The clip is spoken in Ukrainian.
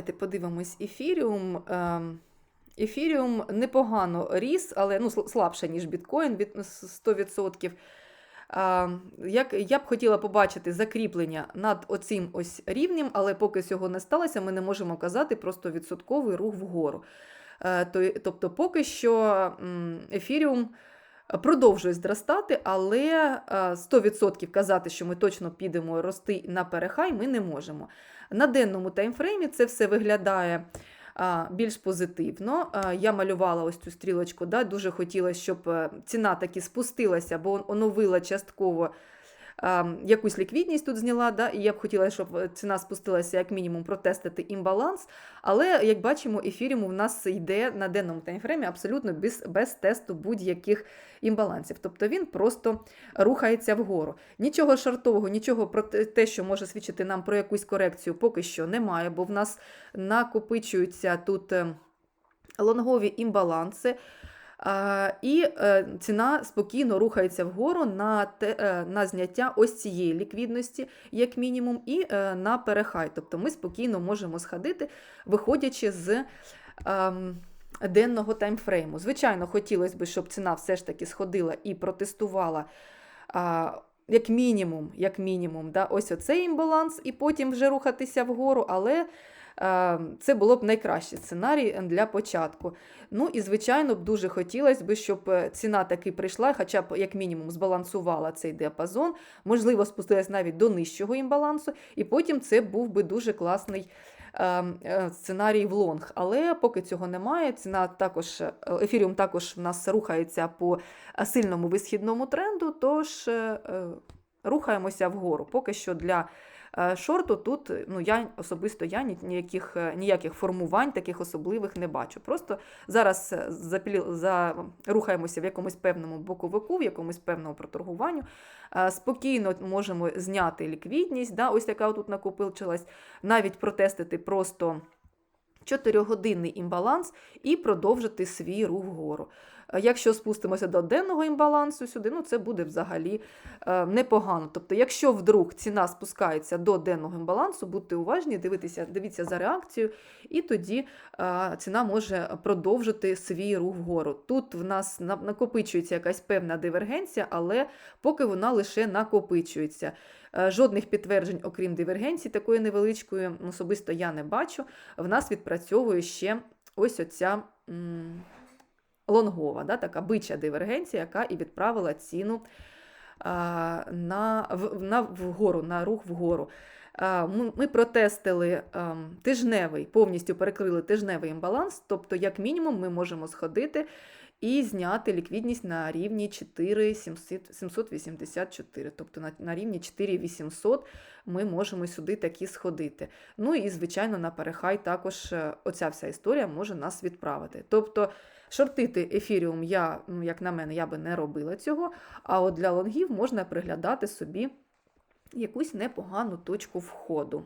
Давайте подивимось ефіріум. Ем, Ефіріум непогано ріс, але ну, слабше, ніж біткоін від ну, 100%. Як, я б хотіла побачити закріплення над оцим ось рівнем, але поки цього не сталося, ми не можемо казати просто відсотковий рух вгору. Е, Тобто, поки що ефіріум продовжує зростати, але е, 100% казати, що ми точно підемо рости на перехай, ми не можемо. На денному таймфреймі це все виглядає більш позитивно. Я малювала ось цю стрілочку. Да? Дуже хотіла, щоб е, ціна таки спустилася, бо оновила частково якусь ліквідність тут зняла. Да? І я б хотіла, щоб е, ціна спустилася як мінімум протестити імбаланс. Але, як бачимо, ефіріум у нас йде на денному таймфреймі абсолютно без, без тесту будь-яких імбалансів. Тобто він просто рухається вгору. Нічого шартового, нічого про те- що може свідчити нам про якусь корекцію, поки що немає, бо в нас накопичуються тут е, лонгові імбаланси. А, І е, ціна спокійно рухається вгору на, те, е, на зняття ось цієї ліквідності, як мінімум, і е, на перехай. Тобто ми спокійно можемо сходити, виходячи з ем, денного таймфрейму. Звичайно, хотілося б, щоб ціна все ж таки сходила і протестувала. А, як мінімум, як мінімум, да, ось оцей імбаланс, і потім вже рухатися вгору, але е, це було б найкращий сценарій для початку. Ну і, звичайно, б дуже хотілося б, щоб е, ціна таки прийшла, хоча б як мінімум збалансувала цей діапазон, можливо, спустилась навіть до нижчого імбалансу, і потім це був би дуже класний. е, е, Сценарій в лонг, але поки цього немає. Ціна також е, ефіріум також в нас рухається по сильному висхідному тренду, тож рухаємося вгору. Поки що для шорту тут е, ну, я особисто я ніяких, е, ніяких формувань таких особливих не бачу. Просто зараз е, запілі- за, рухаємося в якомусь певному боковику, в якомусь певному проторгуванню. Е, Спокійно можемо зняти ліквідність, да, ось яка тут накопичилась, навіть протестити просто. 4-годинний імбаланс і продовжити свій рух вгору. Якщо спустимося до денного імбалансу сюди, ну це буде взагалі е, непогано. Тобто, якщо вдруг ціна спускається до денного імбалансу, будьте уважні, дивіться, дивіться за реакцією, і тоді е, ціна може продовжити свій рух вгору. Тут в нас накопичується якась певна дивергенція, але поки вона лише накопичується. Е, Жодних підтверджень, окрім дивергенції, такої невеличкої, особисто я не бачу. В нас відпрацьовує ще ось оця лонгова, да, така бича дивергенція, яка і відправила ціну а, на, в, на, вгору, на рух вгору. А, Ми, протестили а, тижневий, повністю перекрили тижневий імбаланс, тобто, як мінімум, ми можемо сходити і зняти ліквідність на рівні 4784, тобто на, на рівні 4800 ми можемо сюди таки сходити. Ну і, звичайно, на перехай також е, оця вся історія може нас відправити. Тобто шортити ефіріум, я, як на мене, я би не робила цього, а от для лонгів можна приглядати собі якусь непогану точку входу.